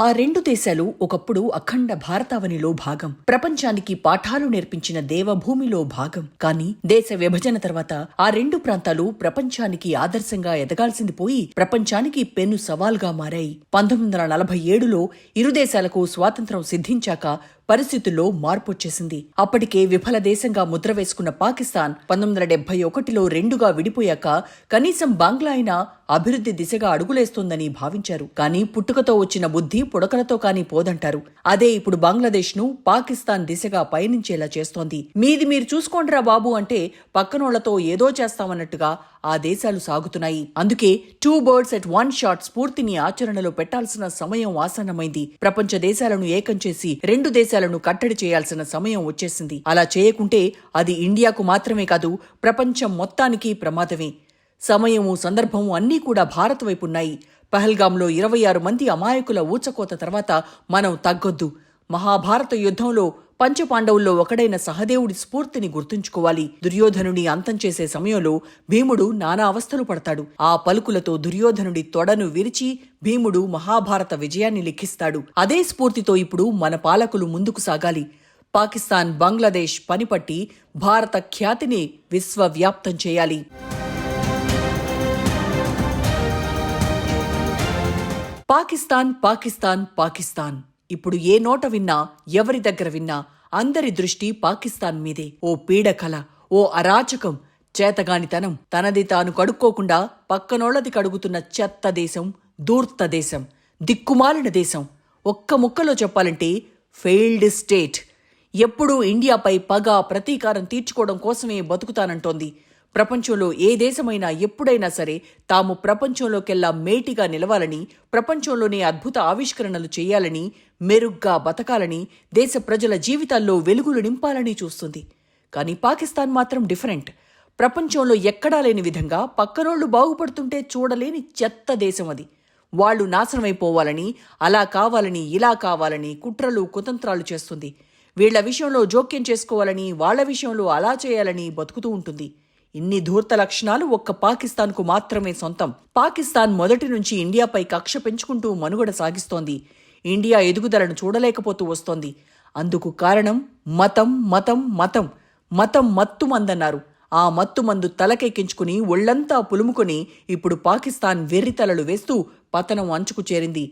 ఆ రెండు దేశాలు ఒకప్పుడు అఖండ భారతావనిలో భాగం. ప్రపంచానికి పాఠాలు నేర్పించిన దేవభూమిలో భాగం. కానీ దేశ విభజన తర్వాత ఆ రెండు ప్రాంతాలు ప్రపంచానికి ఆదర్శంగా ఎదగాల్సింది పోయి ప్రపంచానికి పెను సవాల్గా మారాయి. పంతొమ్మిది వందల నలభై ఏడులో ఇరు దేశాలకు స్వాతంత్రం సిద్ధించాక పరిస్థితుల్లో మార్పొచ్చేసింది. అప్పటికే విఫల దేశంగా ముద్ర వేసుకున్న పాకిస్తాన్ పంతొమ్మిది వందల డెబ్బై ఒకటిలో రెండుగా విడిపోయాక కనీసం బంగ్లా అయినా అభివృద్ధి దిశగా అడుగులేస్తోందని భావించారు. కానీ పుట్టుకతో వచ్చిన బుద్ధి పుడకలతో కాని పోదంటారు. అదే ఇప్పుడు బంగ్లాదేశ్ను పాకిస్తాన్ దిశగా పయనించేలా చేస్తోంది. మీది మీరు చూసుకోండిరా బాబు అంటే పక్కనోళ్ళతో ఏదో చేస్తామన్నట్టుగా ఆ దేశాలు సాగుతున్నాయి. అందుకే two birds at one shot స్ఫూర్తిని ఆచరణలో పెట్టాల్సిన సమయం ఆసన్నమైంది. ప్రపంచ దేశాలను ఏకం చేసి రెండు దేశాలను కట్టడి చేయాల్సిన సమయం వచ్చేసింది. అలా చేయకుంటే అది ఇండియాకు మాత్రమే కాదు ప్రపంచం మొత్తానికి ప్రమాదమే. సమయము సందర్భము అన్నీ కూడా భారత్ వైపున్నాయి పహల్గాంలో ఇరవై ఆరు మంది అమాయకుల ఊచకోత తర్వాత మనం తగ్గొద్దు. మహాభారత యుద్ధంలో పంచపాండవుల్లో ఒకడైన సహదేవుడి స్ఫూర్తిని గుర్తుంచుకోవాలి. దుర్యోధనుని అంతం చేసే సమయంలో భీముడు నానా అవస్థలు పడతాడు. ఆ పలుకులతో దుర్యోధనుడి తొడను విరిచి భీముడు మహాభారత విజయాన్ని లిఖిస్తాడు అదే స్ఫూర్తితో ఇప్పుడు మన పాలకులు ముందుకు సాగాలి. పాకిస్తాన్ బంగ్లాదేశ్ పనిపట్టి భారత ఖ్యాతిని విశ్వవ్యాప్తం చేయాలి. పాకిస్తాన్ పాకిస్తాన్ పాకిస్తాన్. ఇప్పుడు ఏ నోట విన్నా ఎవరి దగ్గర విన్నా అందరి దృష్టి పాకిస్తాన్ మీదే. ఓ పీడకల ఓ అరాచకం చేతగానితనం. తనది తాను కడుక్కోకుండా పక్కనోళ్ళది కడుగుతున్న చెత్త దేశం దూర్త దేశం దిక్కుమాలిన దేశం. ఒక్క ముక్కలో చెప్పాలంటే ఫెయిల్డ్ స్టేట్. ఎప్పుడూ ఇండియాపై పగ ప్రతీకారం తీర్చుకోవడం కోసమే బతుకుతానంటోంది. ప్రపంచంలో ఏ దేశమైనా ఎప్పుడైనా సరే తాము ప్రపంచంలోకెల్లా మేటిగా నిలవాలని ప్రపంచంలోనే అద్భుత ఆవిష్కరణలు చేయాలని మెరుగ్గా బతకాలని దేశ ప్రజల జీవితాల్లో వెలుగులు నింపాలని చూస్తుంది. కానీ పాకిస్తాన్ మాత్రం డిఫరెంట్. ప్రపంచంలో ఎక్కడా లేని విధంగా పక్కనోళ్ళు బాగుపడుతుంటే చూడలేని చెత్త దేశం అది. వాళ్ళు నాశనమైపోవాలని అలా కావాలని ఇలా కావాలని కుట్రలు కుతంత్రాలు చేస్తుంది. వీళ్ళ విషయంలో జోక్యం చేసుకోవాలని వాళ్ళ విషయంలో అలా చేయాలని బతుకుతూ ఉంటుంది. ఇన్ని ధూర్త లక్షణాలు ఒక్క పాకిస్తాన్కు మాత్రమే సొంతం. పాకిస్తాన్ మొదటి నుంచి ఇండియాపై కక్ష పెంచుకుంటూ మనుగడ సాగిస్తోంది. ఇండియా ఎదుగుదలను చూడలేకపోతూ వస్తోంది. అందుకు కారణం మతం మతం మతం మతం మత్తు మందన్నారు. ఆ మత్తు మందు తలకెక్కించుకుని ఒళ్ళంతా పులుముకొని ఇప్పుడు పాకిస్తాన్ వెర్రితలలు వేస్తూ పతనం అంచుకు చేరింది.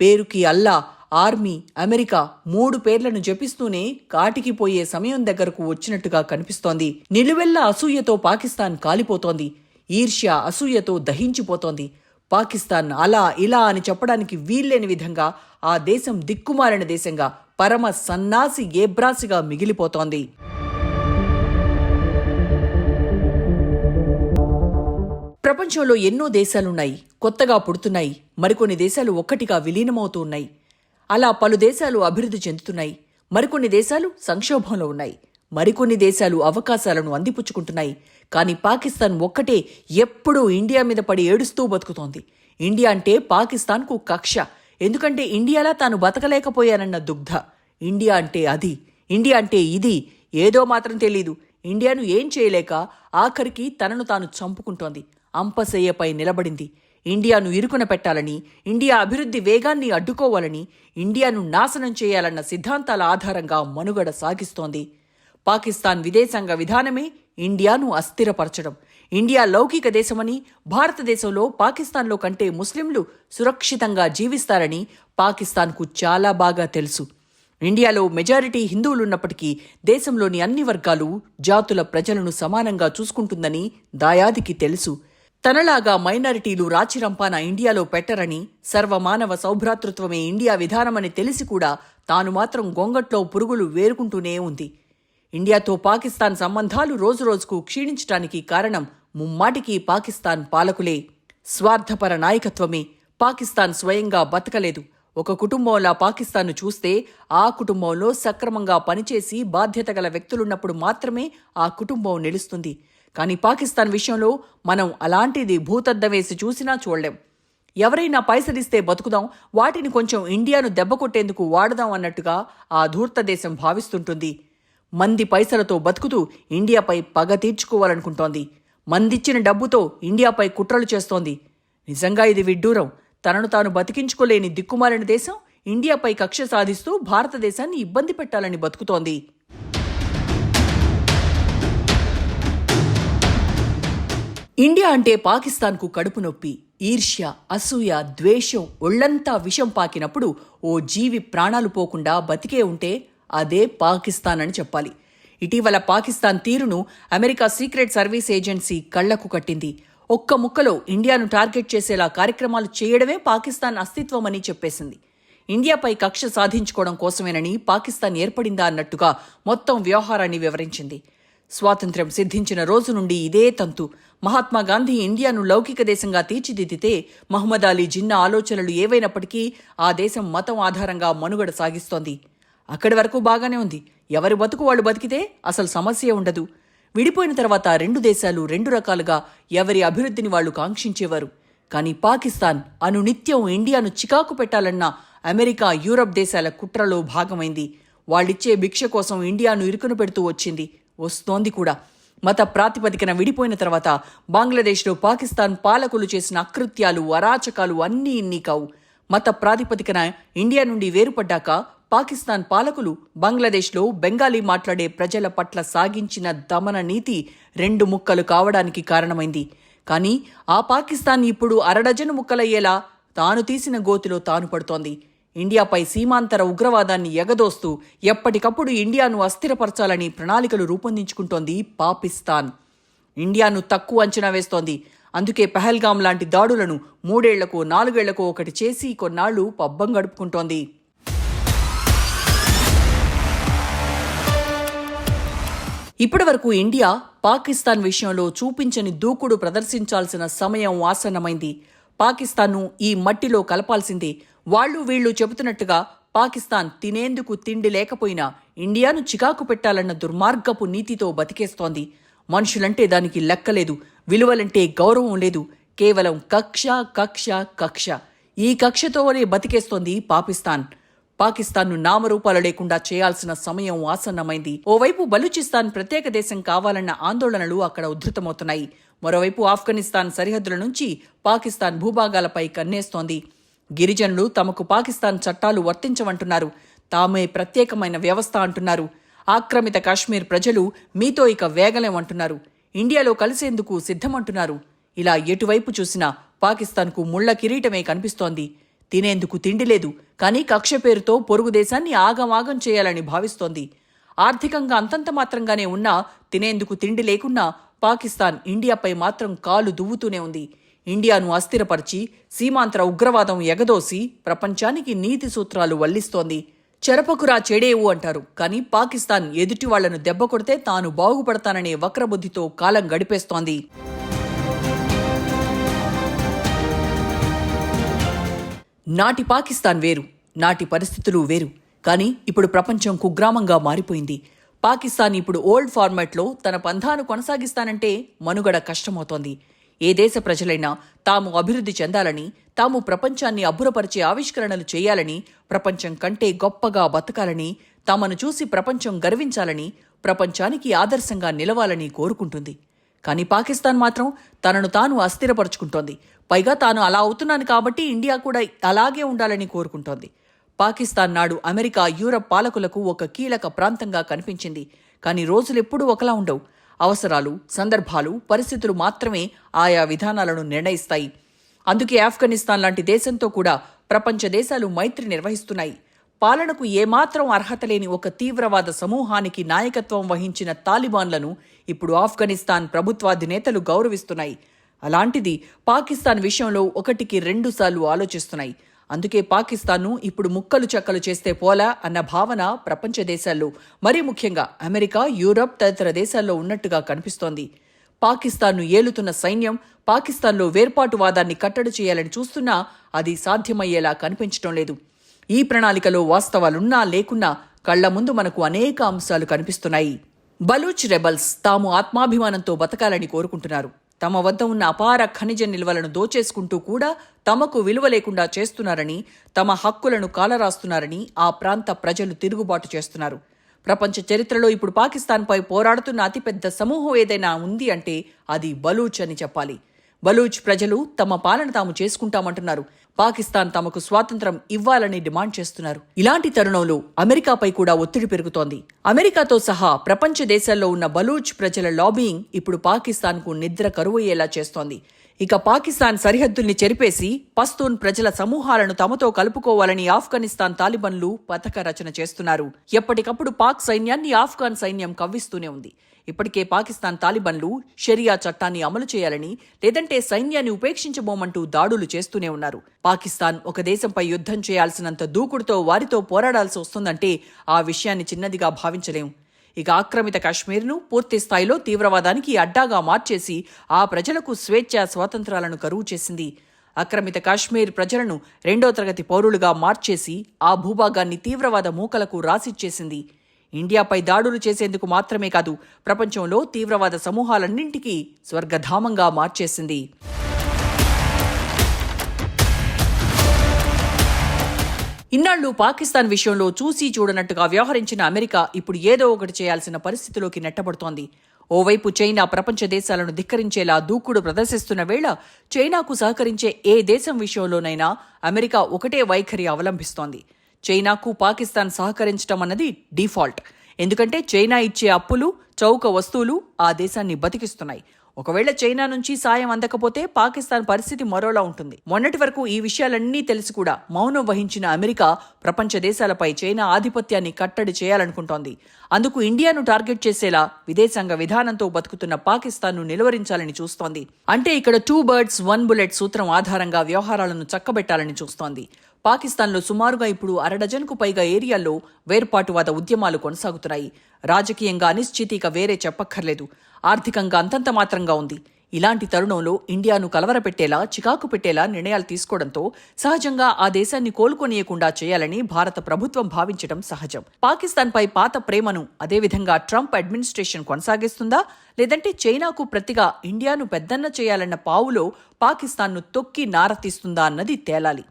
పేరుకి అల్లా ఆర్మీ అమెరికా మూడు పేర్లను జపిస్తూనే కాటికి పోయే సమయం దగ్గరకు వచ్చినట్టుగా కనిపిస్తోంది. నిలువెల్ల అసూయతో పాకిస్తాన్ కాలిపోతోంది. ఈర్ష్య అసూయతో దహించిపోతోంది. పాకిస్తాన్ అలా ఇలా అని చెప్పడానికి వీల్లేని విధంగా ఆ దేశం దిక్కుమాలిన దేశంగా పరమ సన్నాసి ఏబ్రాసిగా మిగిలిపోతోంది. ప్రపంచంలో ఎన్నో దేశాలున్నాయి. కొత్తగా పుడుతున్నాయి. మరికొన్ని దేశాలు ఒక్కటిగా విలీనమవుతూ ఉన్నాయి. అలా పలు దేశాలు అభివృద్ధి చెందుతున్నాయి. మరికొన్ని దేశాలు సంక్షోభంలో ఉన్నాయి. మరికొన్ని దేశాలు అవకాశాలను అందిపుచ్చుకుంటున్నాయి. కానీ పాకిస్తాన్ ఒక్కటే ఎప్పుడూ ఇండియా మీద పడి ఏడుస్తూ బతుకుతోంది. ఇండియా అంటే పాకిస్తాన్కు కక్ష. ఎందుకంటే ఇండియాలా తాను బతకలేకపోయానన్న దుగ్ధ. ఇండియా అంటే అది. ఇండియా అంటే ఇది. ఏదో మాత్రం తెలీదు. ఇండియాను ఏం చేయలేక ఆఖరికి తనను తాను చంపుకుంటోంది. అంపశయ్యపై నిలబడింది. ఇండియాను ఇరుకున పెట్టాలని ఇండియా అభివృద్ధి వేగాన్ని అడ్డుకోవాలని ఇండియాను నాశనం చేయాలన్న సిద్ధాంతాల ఆధారంగా మనుగడ సాగిస్తోంది. పాకిస్తాన్ విదేశాంగ విధానమే ఇండియాను అస్థిరపరచడం. ఇండియా లౌకిక దేశమని భారతదేశంలో పాకిస్తాన్లో కంటే ముస్లింలు సురక్షితంగా జీవిస్తారని పాకిస్తాన్కు చాలా బాగా తెలుసు. ఇండియాలో మెజారిటీ హిందువులున్నప్పటికీ దేశంలోని అన్ని వర్గాలు జాతుల ప్రజలను సమానంగా చూసుకుంటుందని దాయాదికి తెలుసు. తనలాగా మైనారిటీలు రాచిరంపాన ఇండియాలో పెట్టరని సర్వమానవ సౌభ్రాతృత్వమే ఇండియా విధానమని తెలిసి కూడా తాను మాత్రం గొంగట్లో పురుగులు వేరుకుంటూనే ఉంది. ఇండియాతో పాకిస్తాన్ సంబంధాలు రోజురోజుకు క్షీణించటానికి కారణం ముమ్మాటికి పాకిస్తాన్ పాలకులే. స్వార్థపర నాయకత్వమే. పాకిస్తాన్ స్వయంగా బతకలేదు. ఒక కుటుంబంలా పాకిస్తాన్ను చూస్తే ఆ కుటుంబంలో సక్రమంగా పనిచేసి బాధ్యత గల వ్యక్తులున్నప్పుడు మాత్రమే ఆ కుటుంబం నిలుస్తుంది. కానీ పాకిస్తాన్ విషయంలో మనం అలాంటిది భూతద్దం వేసి చూసినా చూడలేం. ఎవరైనా పైసలిస్తే బతుకుదాం వాటిని కొంచెం ఇండియాను దెబ్బ కొట్టేందుకు వాడదాం అన్నట్టుగా ఆ ధూర్త దేశం భావిస్తుంటుంది. మంది పైసలతో బతుకుతూ ఇండియాపై పగ తీర్చుకోవాలనుకుంటోంది. మందిచ్చిన డబ్బుతో ఇండియాపై కుట్రలు చేస్తోంది. నిజంగా ఇది విడ్డూరం. తనను తాను బతికించుకోలేని దిక్కుమాలిన దేశం ఇండియాపై కక్ష సాధిస్తూ భారతదేశాన్ని ఇబ్బంది పెట్టాలని బతుకుతోంది. ఇండియా అంటే పాకిస్తాన్కు కడుపు నొప్పి ఈర్ష్య అసూయ ద్వేషం ఒళ్ళంతా విషం పాకినప్పుడు ఓ జీవి ప్రాణాలు పోకుండా బతికే ఉంటే అదే పాకిస్తాన్ అని చెప్పాలి. ఇటీవల పాకిస్తాన్ తీరును అమెరికా సీక్రెట్ సర్వీస్ ఏజెన్సీ కళ్ళకు కట్టింది. ఒక్క ముక్కలో ఇండియాను టార్గెట్ చేసేలా కార్యక్రమాలు చేయడమే పాకిస్తాన్ అస్తిత్వమని చెప్పేసింది. ఇండియాపై కక్ష సాధించుకోవడం కోసమేనని పాకిస్తాన్ ఏర్పడిందా అన్నట్టుగా మొత్తం వ్యవహారాన్ని వివరించింది. స్వాతంత్ర్యం సిద్ధించిన రోజు నుండి ఇదే తంతు. మహాత్మాగాంధీ ఇండియాను లౌకిక దేశంగా తీర్చిదిద్దితే మహమ్మద్ అలీ జిన్నా ఆలోచనలు ఏవైనప్పటికీ ఆ దేశం మతం ఆధారంగా మనుగడ సాగిస్తోంది. అక్కడి వరకు బాగానే ఉంది. ఎవరి బతుకు వాళ్ళు బతికితే అసలు సమస్య ఉండదు. విడిపోయిన తర్వాత రెండు దేశాలు రెండు రకాలుగా ఎవరి అభివృద్ధిని వాళ్ళు కాంక్షించేవారు. కానీ పాకిస్తాన్ అనునిత్యం ఇండియాను చికాకు పెట్టాలన్న అమెరికా యూరప్ దేశాల కుట్రలో భాగమైంది. వాళ్ళిచ్చే భిక్ష కోసం ఇండియాను ఇరుకును పెడుతూ వచ్చింది. వస్తోంది కూడా. మత ప్రాతిపదికన విడిపోయిన తర్వాత బంగ్లాదేశ్లో పాకిస్తాన్ పాలకులు చేసిన అకృత్యాలు అరాచకాలు అన్నీ ఇన్ని కావు మత ప్రాతిపదికన ఇండియా నుండి వేరుపడ్డాక పాకిస్తాన్ పాలకులు బంగ్లాదేశ్లో బెంగాలీ మాట్లాడే ప్రజల పట్ల సాగించిన దమన నీతి రెండు ముక్కలు కావడానికి కారణమైంది. కానీ ఆ పాకిస్తాన్ ఇప్పుడు అరడజను ముక్కలయ్యేలా తాను తీసిన గోతిలో తాను పడుతోంది. ఇండియాపై సీమాంతర ఉగ్రవాదాన్ని ఎగదోస్తూ ఎప్పటికప్పుడు ఇండియాను అస్థిరపరచాలని ప్రణాళికలు రూపొందించుకుంటోంది పాకిస్తాన్. ఇండియాను తక్కువ అంచనా వేస్తోంది. అందుకే పహల్గాం లాంటి దాడులను మూడేళ్ళకు నాలుగేళ్ళకు ఒకటి చేసి కొన్నాళ్ళు పబ్బం గడుపుకుంటోంది. ఇప్పటివరకు ఇండియా పాకిస్తాన్ విషయంలో చూపించని దూకుడు ప్రదర్శించాల్సిన సమయం ఆసన్నమైంది. పాకిస్తాన్ను ఈ మట్టిలో కలపాల్సిందే వాళ్ళు వీళ్ళు చెబుతున్నట్టుగా పాకిస్తాన్ తినేందుకు తిండి లేకపోయినా ఇండియాను చికాకు పెట్టాలన్న దుర్మార్గపు నీతితో బతికేస్తోంది. మనుషులంటే దానికి లెక్కలేదు విలువలంటే గౌరవం లేదు కేవలం కక్ష కక్ష కక్ష. ఈ కక్షతోనే బతికేస్తోంది పాకిస్తాన్. పాకిస్తాన్ను నామరూపాలు లేకుండా చేయాల్సిన సమయం ఆసన్నమైంది. ఓవైపు బలూచిస్తాన్ ప్రత్యేక దేశం కావాలన్న ఆందోళనలు అక్కడ ఉధృతమవుతున్నాయి. మరోవైపు ఆఫ్ఘనిస్తాన్ సరిహద్దుల నుంచి పాకిస్తాన్ భూభాగాలపై కన్నేస్తోంది. గిరిజనులు తమకు పాకిస్తాన్ చట్టాలు వర్తించవంటున్నారు. తామే ప్రత్యేకమైన వ్యవస్థ అంటున్నారు. ఆక్రమిత కాశ్మీర్ ప్రజలు మీతో ఇక వేగలేమంటున్నారు. ఇండియాలో కలిసేందుకు సిద్ధమంటున్నారు. ఇలా ఎటువైపు చూసినా పాకిస్తాన్కు ముళ్ళ కిరీటమే కనిపిస్తోంది. తినేందుకు తిండి లేదు. కానీ కక్ష పేరుతో పొరుగు దేశాన్ని ఆగమాగం చేయాలని భావిస్తోంది. ఆర్థికంగా అంతంత మాత్రంగానే ఉన్నా తినేందుకు తిండి లేకున్నా పాకిస్తాన్ ఇండియాపై మాత్రం కాలు దువ్వుతూనే ఉంది. ఇండియాను అస్థిరపరిచి సీమాంతర ఉగ్రవాదం ఎగదోసి ప్రపంచానికి నీతి సూత్రాలు వల్లిస్తోంది. చెరపకురా చెడేవు అంటారు. కానీ పాకిస్తాన్ ఎదుటి వాళ్ళను దెబ్బ కొడితే తాను బాగుపడతాననే వక్రబుద్ధితో కాలం గడిపేస్తోంది. నాటి పాకిస్తాన్ వేరు నాటి పరిస్థితులు వేరు. కానీ ఇప్పుడు ప్రపంచం కుగ్రామంగా మారిపోయింది. పాకిస్తాన్ ఇప్పుడు ఓల్డ్ ఫార్మాట్లో తన పంథాను కొనసాగిస్తానంటే మనుగడ కష్టమవుతోంది. ఏ దేశ ప్రజలైనా తాము అభివృద్ధి చెందాలని తాము ప్రపంచాన్ని అబ్బురపరిచే ఆవిష్కరణలు చేయాలని ప్రపంచం కంటే గొప్పగా బతకాలని తమను చూసి ప్రపంచం గర్వించాలని ప్రపంచానికి ఆదర్శంగా నిలవాలని కోరుకుంటుంది. కానీ పాకిస్తాన్ మాత్రం తనను తాను అస్థిరపరుచుకుంటోంది. పైగా తాను అలా అవుతున్నాను కాబట్టి ఇండియా కూడా అలాగే ఉండాలని కోరుకుంటోంది. పాకిస్తాన్ నాడు అమెరికా యూరప్ పాలకులకు ఒక కీలక ప్రాంతంగా కనిపించింది. కానీ రోజులెప్పుడూ ఒకలా ఉండవు. అవసరాలు సందర్భాలు పరిస్థితులు మాత్రమే ఆయా విధానాలను నిర్ణయిస్తాయి. అందుకే ఆఫ్ఘనిస్తాన్ లాంటి దేశంతో కూడా ప్రపంచ దేశాలు మైత్రి నిర్వహిస్తున్నాయి. పాలనకు ఏమాత్రం అర్హత లేని ఒక తీవ్రవాద సమూహానికి నాయకత్వం వహించిన తాలిబాన్లను ఇప్పుడు ఆఫ్ఘనిస్తాన్ ప్రభుత్వాధినేతలు గౌరవిస్తున్నాయి. అలాంటిది పాకిస్తాన్ విషయంలో ఒకటికి రెండుసార్లు ఆలోచిస్తున్నాయి. అందుకే పాకిస్తాన్ను ఇప్పుడు ముక్కలు చెక్కలు చేస్తే పోలా అన్న భావన ప్రపంచ దేశాల్లో మరీ ముఖ్యంగా అమెరికా యూరప్ తదితర దేశాల్లో ఉన్నట్టుగా కనిపిస్తోంది. పాకిస్తాన్ను ఏలుతున్న సైన్యం పాకిస్తాన్లో వేర్పాటువాదాన్ని కట్టడి చేయాలని చూస్తున్నా అది సాధ్యమయ్యేలా కనిపించడం లేదు. ఈ ప్రణాళికలో వాస్తవాలున్నా లేకున్నా కళ్ళ ముందు మనకు అనేక అంశాలు కనిపిస్తున్నాయి. బలూచ్ రెబల్స్ తాము ఆత్మాభిమానంతో బతకాలని కోరుకుంటున్నారు. తమ వద్ద ఉన్న అపార ఖనిజ నిల్వలను దోచేసుకుంటూ కూడా తమకు విలువ లేకుండా చేస్తున్నారని తమ హక్కులను కాలరాస్తున్నారని ఆ ప్రాంత ప్రజలు తిరుగుబాటు చేస్తున్నారు. ప్రపంచ చరిత్రలో ఇప్పుడు పాకిస్తాన్పై పోరాడుతున్న అతిపెద్ద సమూహం ఏదైనా ఉంది అంటే అది బలూచ్ అని చెప్పాలి. బలూచ్ ప్రజలు తమ పాలన తాము చేసుకుంటామంటున్నారు. పాకిస్తాన్ తమకు స్వాతంత్రం ఇవ్వాలని డిమాండ్ చేస్తున్నారు. ఇలాంటి తరుణంలో అమెరికాపై కూడా ఒత్తిడి పెరుగుతోంది. అమెరికాతో సహా ప్రపంచ దేశాల్లో ఉన్న బలూచ్ ప్రజల లాబీయింగ్ ఇప్పుడు పాకిస్తాన్కు నిద్ర కరువయ్యేలా చేస్తోంది. ఇక పాకిస్తాన్ సరిహద్దుల్ని చెరిపేసి పస్తూన్ ప్రజల సమూహాలను తమతో కలుపుకోవాలని ఆఫ్ఘనిస్తాన్ తాలిబన్లు పథక రచన చేస్తున్నారు. ఎప్పటికప్పుడు పాక్ సైన్యాన్ని ఆఫ్ఘాన్ సైన్యం కవ్విస్తూనే ఉంది. ఇప్పటికే పాకిస్తాన్ తాలిబన్లు షరియా చట్టాన్ని అమలు చేయాలని లేదంటే సైన్యాన్ని ఉపేక్షించబోమంటూ దాడులు చేస్తూనే ఉన్నారు. పాకిస్తాన్ ఒక దేశంపై యుద్ధం చేయాల్సినంత దూకుడుతో వారితో పోరాడాల్సి వస్తుందంటే ఆ విషయాన్ని చిన్నదిగా భావించలేం. ఇక ఆక్రమిత కాశ్మీర్ను పూర్తి స్థాయిలో తీవ్రవాదానికి అడ్డాగా మార్చేసి ఆ ప్రజలకు స్వేచ్ఛ స్వాతంత్రాలను కరువు చేసింది. ఆక్రమిత కాశ్మీర్ ప్రజలను రెండో తరగతి పౌరులుగా మార్చేసి ఆ భూభాగాన్ని తీవ్రవాద మూకలకు రాసిచ్చేసింది. ఇండియాపై దాడులు చేసేందుకు మాత్రమే కాదు ప్రపంచంలో తీవ్రవాద సమూహాలన్నింటికీ స్వర్గధామంగా మార్చేసింది. ఇన్నాళ్ళు పాకిస్తాన్ విషయంలో చూసి చూడనట్టుగా వ్యవహరించిన అమెరికా ఇప్పుడు ఏదో ఒకటి చేయాల్సిన పరిస్థితిలోకి నెట్టబడుతోంది. ఓవైపు చైనా ప్రపంచ దేశాలను ధిక్కరించేలా దూకుడు ప్రదర్శిస్తున్న వేళ చైనాకు సహకరించే ఏ దేశం విషయంలోనైనా అమెరికా ఒకటే వైఖరి అవలంబిస్తోంది. చైనాకు పాకిస్తాన్ సహకరించడం అన్నది డిఫాల్ట్. ఎందుకంటే చైనా ఇచ్చే అప్పులు చౌక వస్తువులు ఆ దేశాన్ని బతికిస్తున్నాయి. ఒకవేళ చైనా నుంచి సాయం అందకపోతే పాకిస్తాన్ పరిస్థితి మరోలా ఉంటుంది. మొన్నటి వరకు ఈ విషయాలన్నీ తెలిసి కూడా మౌనం వహించిన అమెరికా ప్రపంచ దేశాలపై చైనా ఆధిపత్యాన్ని కట్టడి చేయాలనుకుంటోంది. అందుకు ఇండియాను టార్గెట్ చేసేలా విదేశాంగ విధానంతో బతుకుతున్న పాకిస్తాన్ను నిలువరించాలని చూస్తోంది. అంటే ఇక్కడ టూ బర్డ్స్ వన్ బుల్లెట్ సూత్రం ఆధారంగా వ్యవహారాలను చక్కబెట్టాలని చూస్తోంది. పాకిస్తాన్లో సుమారుగా ఇప్పుడు అరడజన్కు పైగా ఏరియాల్లో వేర్పాటువాద ఉద్యమాలు కొనసాగుతున్నాయి. రాజకీయంగా అనిశ్చితి ఇక వేరే చెప్పక్కర్లేదు. ఆర్థికంగా అంతంత మాత్రంగా ఉంది. ఇలాంటి తరుణంలో ఇండియాను కలవరపెట్టేలా చికాకు పెట్టేలా నిర్ణయాలు తీసుకోవడంతో సహజంగా ఆ దేశాన్ని కోలుకొనియకుండా చేయాలని భారత ప్రభుత్వం భావించడం సహజం. పాకిస్తాన్పై పాత ప్రేమను అదేవిధంగా ట్రంప్ అడ్మినిస్ట్రేషన్ కొనసాగిస్తుందా? లేదంటే చైనాకు ప్రతిగా ఇండియాను పెద్దన్న చేయాలన్న పావులో పాకిస్తాన్ను తొక్కి నారతీస్తుందా అన్నది తేలాలి.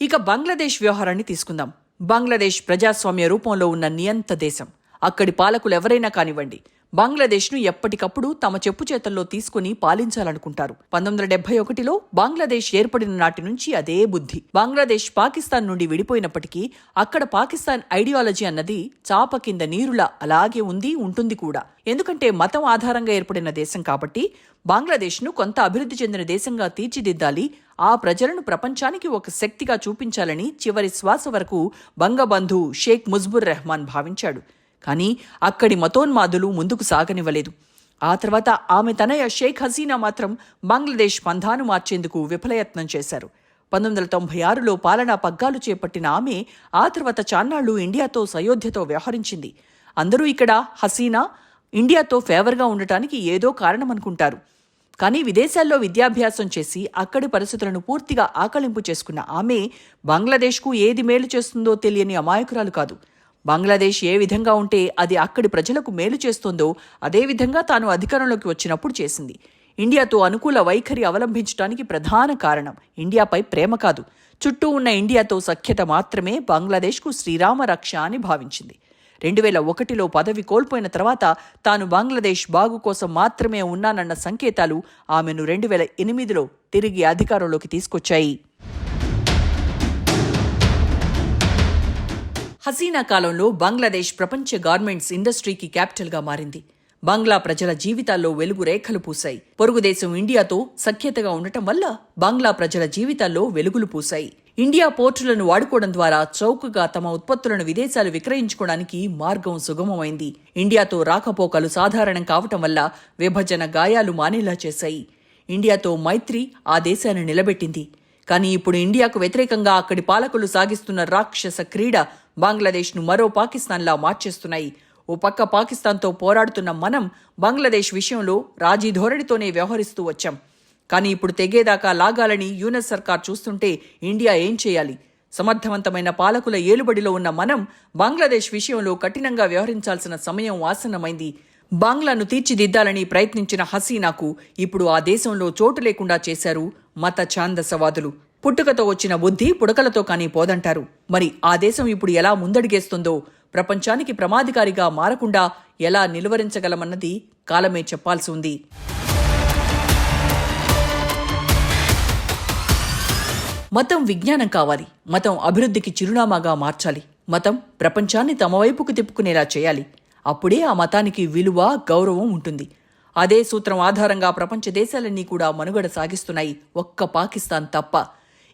ఇక బంగ్లాదేశ్ వ్యవహారాన్ని తీసుకుందాం. బంగ్లాదేశ్ ప్రజాస్వామ్య రూపంలో ఉన్న నియంత దేశం. అక్కడి పాలకులు ఎవరైనా కానివ్వండి. బంగ్లాదేశ్ను ఎప్పటికప్పుడు తమ చెప్పు చేతల్లో తీసుకుని పాలించాలనుకుంటారు. పంతొమ్మిది వందల డెబ్బై ఒకటిలో బంగ్లాదేశ్ ఏర్పడిన నాటి నుంచి అదే బుద్ధి. బంగ్లాదేశ్ పాకిస్తాన్ నుండి విడిపోయినప్పటికీ అక్కడ పాకిస్తాన్ ఐడియాలజీ అన్నది చాప కింద నీరులా అలాగే ఉంది ఉంటుంది కూడా. ఎందుకంటే మతం ఆధారంగా ఏర్పడిన దేశం కాబట్టి బంగ్లాదేశ్ను కొంత అభివృద్ధి చెందిన దేశంగా తీర్చిదిద్దాలి ఆ ప్రజలను ప్రపంచానికి ఒక శక్తిగా చూపించాలని చివరి శ్వాస వరకు బంగబంధు షేక్ ముజ్బుర్ రెహమాన్ భావించాడు. కానీ అక్కడి మతోన్మాదులు ముందుకు సాగనివ్వలేదు. ఆ తర్వాత ఆమె తనయ షేక్ హసీనా మాత్రం బంగ్లాదేశ్ పంధాను మార్చేందుకు విఫలయత్నం చేశారు. పంతొమ్మిది వందల తొంభై ఆరులో పాలనా పగ్గాలు చేపట్టిన ఆమె ఆ తర్వాత చాన్నాళ్ళు ఇండియాతో సయోధ్యతో వ్యవహరించింది. అందరూ ఇక్కడ హసీనా ఇండియాతో ఫేవర్గా ఉండటానికి ఏదో కారణం అనుకుంటారు కానీ విదేశాల్లో విద్యాభ్యాసం చేసి అక్కడి పరిస్థితులను పూర్తిగా ఆకలింపు చేసుకున్న ఆమె బంగ్లాదేశ్కు ఏది మేలు చేస్తుందో తెలియని అమాయకురాలు కాదు. బంగ్లాదేశ్ ఏ విధంగా ఉంటే అది అక్కడి ప్రజలకు మేలు చేస్తుందో అదేవిధంగా తాను అధికారంలోకి వచ్చినప్పుడు చేసింది. ఇండియాతో అనుకూల వైఖరి అవలంబించడానికి ప్రధాన కారణం ఇండియాపై ప్రేమ కాదు. చుట్టూ ఉన్న ఇండియాతో సఖ్యత మాత్రమే బంగ్లాదేశ్కు శ్రీరామ రక్ష అని భావించింది. రెండు వేల ఒకటిలో పదవి కోల్పోయిన తర్వాత తాను బంగ్లాదేశ్ బాగు కోసం మాత్రమే ఉన్నానన్న సంకేతాలు ఆమెను రెండు వేల ఎనిమిదిలో తిరిగి అధికారంలోకి తీసుకొచ్చాయి. హసీనా కాలంలో బంగ్లాదేశ్ ప్రపంచ గార్మెంట్స్ ఇండస్ట్రీకి క్యాపిటల్గా మారింది. బంగ్లా ప్రజల జీవితాల్లో వెలుగు రేఖలు పూశాయి. పొరుగుదేశం ఇండియాతో సఖ్యతగా ఉండటం వల్ల బంగ్లా ప్రజల జీవితాల్లో వెలుగులు పూశాయి. ఇండియా పోర్టులను వాడుకోవడం ద్వారా చౌకగా తమ ఉత్పత్తులను విదేశాలు విక్రయించుకోవడానికి మార్గం సుగమమైంది. ఇండియాతో రాకపోకలు సాధారణం కావటం వల్ల విభజన గాయాలు మానేలా చేశాయి. ఇండియాతో మైత్రి ఆ దేశాన్ని నిలబెట్టింది. కానీ ఇప్పుడు ఇండియాకు వ్యతిరేకంగా అక్కడి పాలకులు సాగిస్తున్న రాక్షస క్రీడ బంగ్లాదేశ్ను మరో పాకిస్తాన్లా మార్చేస్తున్నాయి. ఓ పక్క పాకిస్తాన్తో పోరాడుతున్న మనం బంగ్లాదేశ్ విషయంలో రాజీ ధోరణితోనే వ్యవహరిస్తూ వచ్చాం. కానీ ఇప్పుడు తెగేదాకా లాగాలని యూనస్ సర్కార్ చూస్తుంటే ఇండియా ఏం చేయాలి? సమర్థవంతమైన పాలకుల ఏలుబడిలో ఉన్న మనం బంగ్లాదేశ్ విషయంలో కఠినంగా వ్యవహరించాల్సిన సమయం ఆసన్నమైంది. బంగ్లాను తీర్చిదిద్దాలని ప్రయత్నించిన హసీనాకు ఇప్పుడు ఆ దేశంలో చోటు లేకుండా చేశారు మత ఛాందసవాదులు. పుట్టుకతో వచ్చిన బుద్ధి పుడకలతో కానీ పోదంటారు. మరి ఆ దేశం ఇప్పుడు ఎలా ముందడిగేస్తుందో ప్రపంచానికి ప్రమాధికారిగా మారకుండా ఎలా నిలువరించగలమన్నది కాలమే చెప్పాల్సి ఉంది. మతం విజ్ఞానం కావాలి. మతం అభివృద్ధికి చిరునామాగా మార్చాలి. మతం ప్రపంచాన్ని తమ వైపుకు తిప్పుకునేలా చేయాలి. అప్పుడే ఆ మతానికి విలువ గౌరవం ఉంటుంది. అదే సూత్రం ఆధారంగా ప్రపంచ దేశాలన్నీ కూడా మనుగడ సాగిస్తున్నాయి. ఒక్క పాకిస్తాన్ తప్ప.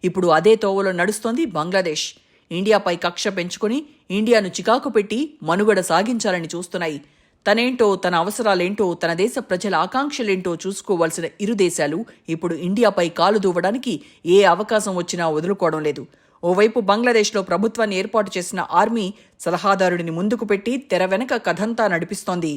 ఇప్పుడు అదే తోవలో నడుస్తోంది బంగ్లాదేశ్. ఇండియాపై కక్ష పెంచుకొని ఇండియాను చికాకు పెట్టి మనుగడ సాగించాలని చూస్తున్నాయి. తనేంటో తన అవసరాలేంటో తన దేశ ప్రజల ఆకాంక్షలేంటో చూసుకోవాల్సిన ఇరు దేశాలు ఇప్పుడు ఇండియాపై కాలు దూవడానికి ఏ అవకాశం వచ్చినా వదులుకోవడం లేదు. ఓవైపు బంగ్లాదేశ్లో ప్రభుత్వాన్ని ఏర్పాటు చేసిన ఆర్మీ సలహాదారుడిని ముందుకు పెట్టి తెర వెనక కథంతా నడిపిస్తోంది.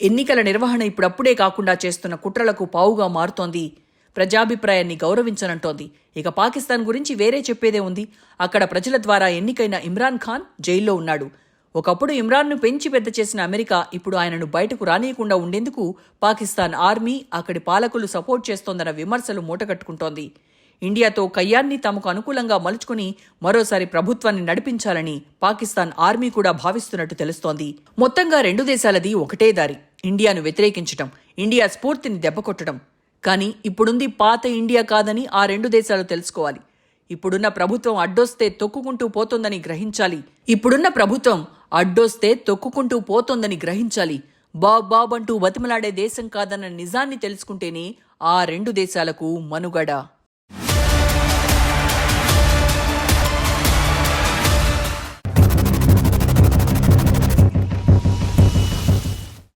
ఎన్నికల నిర్వహణ ఇప్పుడప్పుడే కాకుండా చేస్తున్న కుట్రలకు పావుగా మారుతోంది. ప్రజాభిప్రాయాన్ని గౌరవించనంటోంది. ఇక పాకిస్తాన్ గురించి వేరే చెప్పేదే ఉంది. అక్కడ ప్రజల ద్వారా ఎన్నికైన ఇమ్రాన్ ఖాన్ జైల్లో ఉన్నాడు. ఒకప్పుడు ఇమ్రాన్ను పెంచి పెద్ద చేసిన అమెరికా ఇప్పుడు ఆయనను బయటకు రానియకుండా ఉండేందుకు పాకిస్తాన్ ఆర్మీ అక్కడి పాలకులు సపోర్ట్ చేస్తోందన్న విమర్శలు మూటకట్టుకుంటోంది ఇండియాతో కయ్యాన్ని తమకు అనుకూలంగా మలుచుకుని మరోసారి ప్రభుత్వాన్ని నడిపించాలని పాకిస్తాన్ ఆర్మీ కూడా భావిస్తున్నట్టు తెలుస్తోంది. మొత్తంగా రెండు దేశాలది ఒకటే దారి ఇండియాను వ్యతిరేకించటం ఇండియా స్ఫూర్తిని దెబ్బకొట్టడం. కానీ ఇప్పుడుంది పాత ఇండియా కాదని ఆ రెండు దేశాలు తెలుసుకోవాలి. ఇప్పుడున్న ప్రభుత్వం అడ్డొస్తే తొక్కుకుంటూ పోతోందని గ్రహించాలి. ఇప్పుడున్న ప్రభుత్వం అడ్డొస్తే తొక్కుకుంటూ పోతోందని గ్రహించాలి. బాబ్ బాబ్ అంటూ బతిమలాడే దేశం కాదన్న నిజాన్ని తెలుసుకుంటేనే ఆ రెండు దేశాలకు మనుగడ.